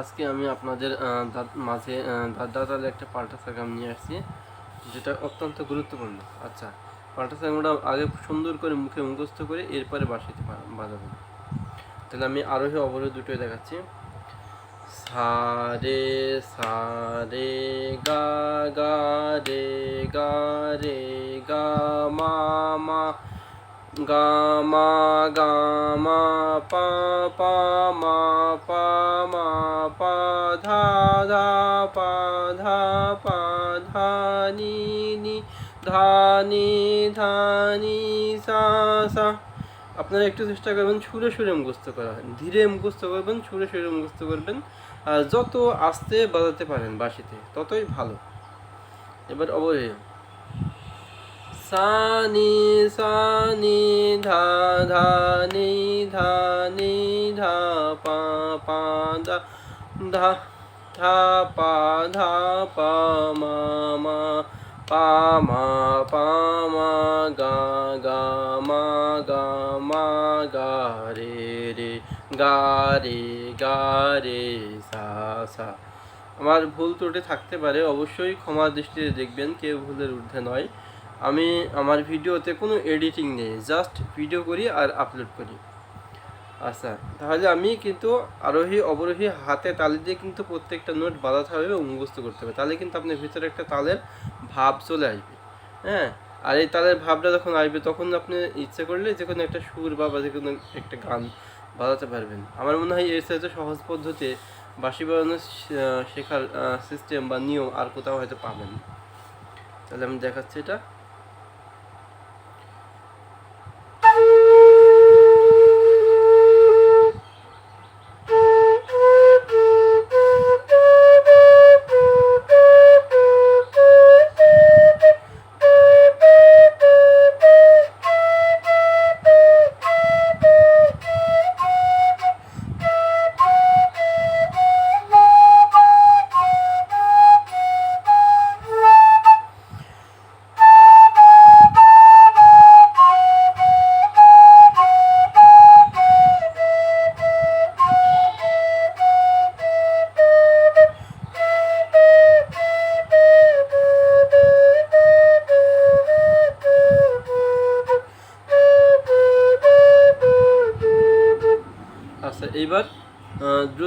আজকে আমি আপনাদের মাঝে দাঁতালে একটা পাল্টা সাগাম নিয়ে আসছি, যেটা অত্যন্ত গুরুত্বপূর্ণ। আচ্ছা পাল্টা সাগামটা আগে সুন্দর করে মুখে মুখস্থ করে এরপরে বাসাইতে বাজাবেন তাহলে আমি আরোহী অবরোহ দুটোই দেখাচ্ছি। সা, রে সা, রে, গা গা, রে গা রে, গা, মা মা গা মা গা মা, পা পা, মা পা মা, পা, ধা ধা, পা, ধা নি ধা নি ধা, নি, সা সা। আপনারা একটু চেষ্টা করবেন সুরে সুরে মুখস্থ করা। ধীরে মুখস্থ করবেন, সুরে সুরে মুখস্থ করবেন। আর যত আস্তে বাজাতে পারেন বাঁশিতে, ততই ভালো। এবার অবশ্যই সানি সানি, ধা ধা, নি নি, ধা, পা পা দা ধা ধা, পা ধা, পা, মা মা, পা, মা গা গা, মা, গা রে রে, গা রে গা, রে, সা সা। আমার ভুল ত্রুটি থাকতে পারে, অবশ্যই ক্ষমা দৃষ্টিতে দেখবেন, কেউ ভুলের ঊর্ধ্বে নয়। আমি আমার ভিডিওতে কোনো এডিটিং নেই জাস্ট ভিডিও করি আর আপলোড করি। আচ্ছা তাহলে আমি কিন্তু আরোহী, অবরোহী হাতে তালি দিয়ে কিন্তু প্রত্যেকটা নোট বাঁধাতে হবে এবং মুখস্থ করতে হবে। তাহলে কিন্তু আপনার ভিতরে একটা তালের ভাব চলে আসবে। হ্যাঁ আর এই তালের ভাবটা যখন আসবে, তখন আপনি ইচ্ছে করলে যে কোনো একটা সুর বা যে কোনো একটা গান বাজাতে পারবেন। আমার মনে হয় এর সাথে সহজ পদ্ধতি বাঁশি বাজানোর শেখার সিস্টেম বা নিয়ম আর কোথাও হয়তো পাবেন। তাহলে আমি দেখাচ্ছি এটা।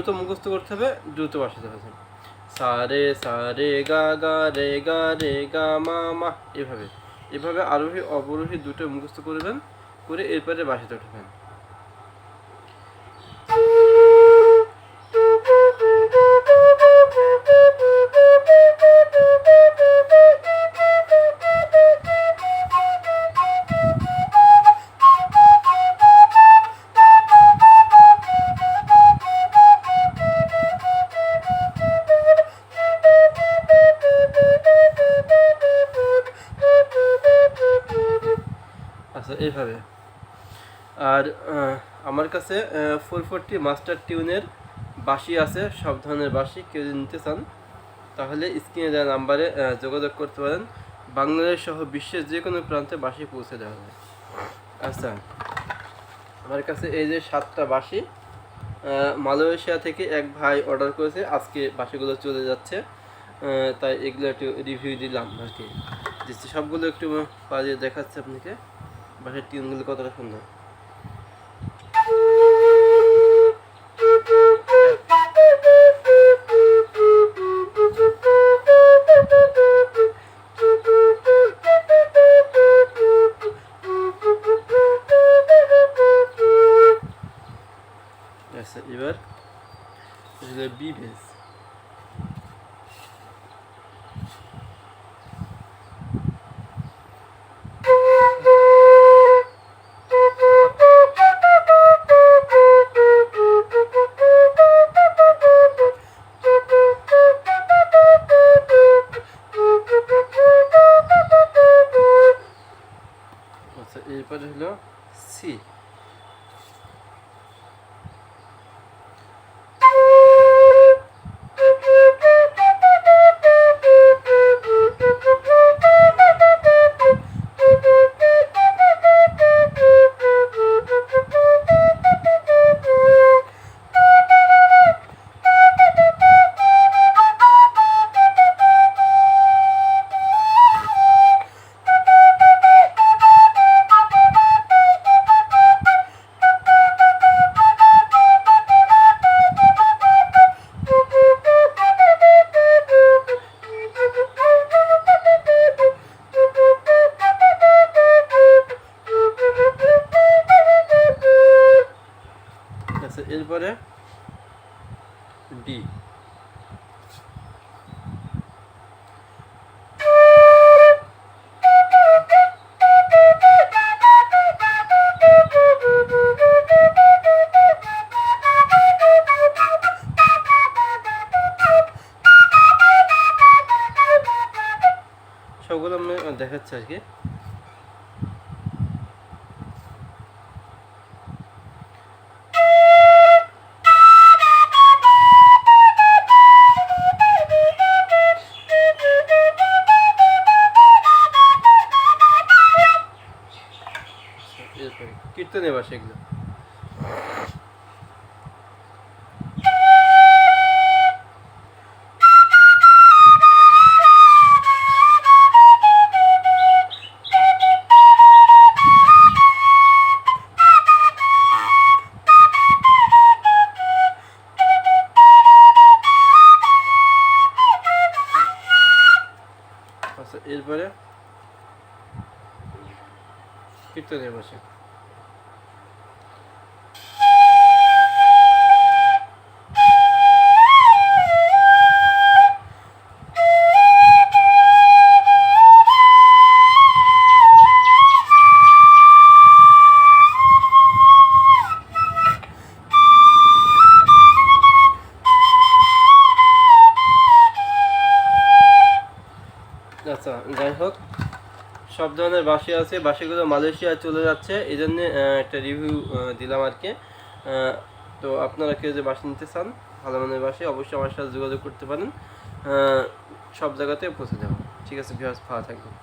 দ্রুত মুখস্থ করতে হবে, দ্রুত বাসাতে হবে। সারে সারে, গা গা, রে গা রে, গা, মা মা, এভাবে। এভাবে আরোহী, অবরোহী দুটো মুখস্থ করবেন করে এরপরে বাসাতে উঠবেন এইভাবে আর আমার কাছে ফোর ফোরটি মাস্টার টিউনের বাঁশি আছে সব ধরনের বাঁশি কেউ যদি নিতে চান তাহলে স্ক্রিনে দেওয়া নাম্বারে যোগাযোগ করতে পারেন। বাংলাদেশ সহ বিশ্বের যে কোনো প্রান্তে বাঁশি পৌঁছে দেওয়া যায় আচ্ছা আমার কাছে এই যে সাতটা আহ, মালয়েশিয়া থেকে এক ভাই অর্ডার করেছে আজকে বাসিগুলো চলে যাচ্ছে। তাই এগুলো একটু রিভিউ দিলাম আর কি। সবগুলো একটু বাজিয়ে দেখাচ্ছে আপনাকে। বাঁশির টিউনগুলো কতটা সুন্দর। আচ্ছা এবার এটা বি বেস এরপরে হলো সি ডি। সবগুলো আমি দেখাচ্ছি আর কি। কীর্তনে বাসে এগুলো। আচ্ছা এরপরে কীর্তনে বসে। সব ধরনের বাসি আছে বাসিগুলো মালয়েশিয়ায় চলে যাচ্ছে। এই জন্যে একটা রিভিউ দিলাম আর কি তো আপনারা কেউ যে বাসি নিতে চান, ভালো মানের বাসি অবশ্যই আমার সাথে যোগাযোগ করতে পারেন। সব জায়গাতে পৌঁছে যাব। ঠিক আছে ভিউয়ার্স ভালো থাকবেন।